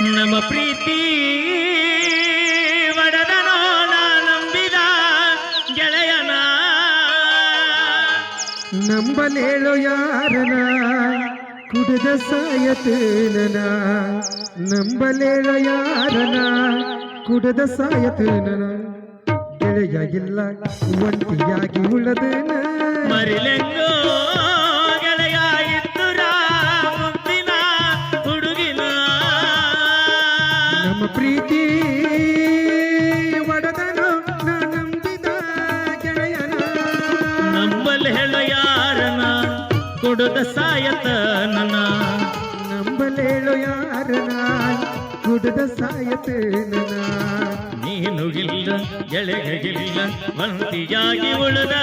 ನಮ್ಮ ಪ್ರೀತಿ. ಒಡೆದ ನೋಡ ನಂಬಿದ ಗೆಳೆಯನ. ನಂಬಲೇಳು ಯಾರನ? ಕುಡಿದ ಸಾಯತೇನನ? ನಂಬಲೇಳು ಯಾರನ? ಕುಡಿದ ಸಾಯತೇನನ? ಗೆಳೆಯ ಇಲ್ಲ ಒಂಟಿಯಾಗಿ ಉಳದೇನ? ಮರಿಲೆಂಗೋ ಪ್ರೀತಿ ಒಡೆದನು ನಂಬಿದ ಗೆಳೆಯನ. ನಂಬಲ್ ಹೇಳ ಯಾರನ ಕೊಡದ ಸಾಯತ ನನ್ನ ನಂಬಲೇಳು ಯಾರನ ಕುಡಿದ ಸಾಯತೇನನ. ನೀನು ಇಲ್ಲ ಗೆಳೆಗಿಲ್ಲ ಒಂಟಿಯಾಗಿ ಉಳಿದ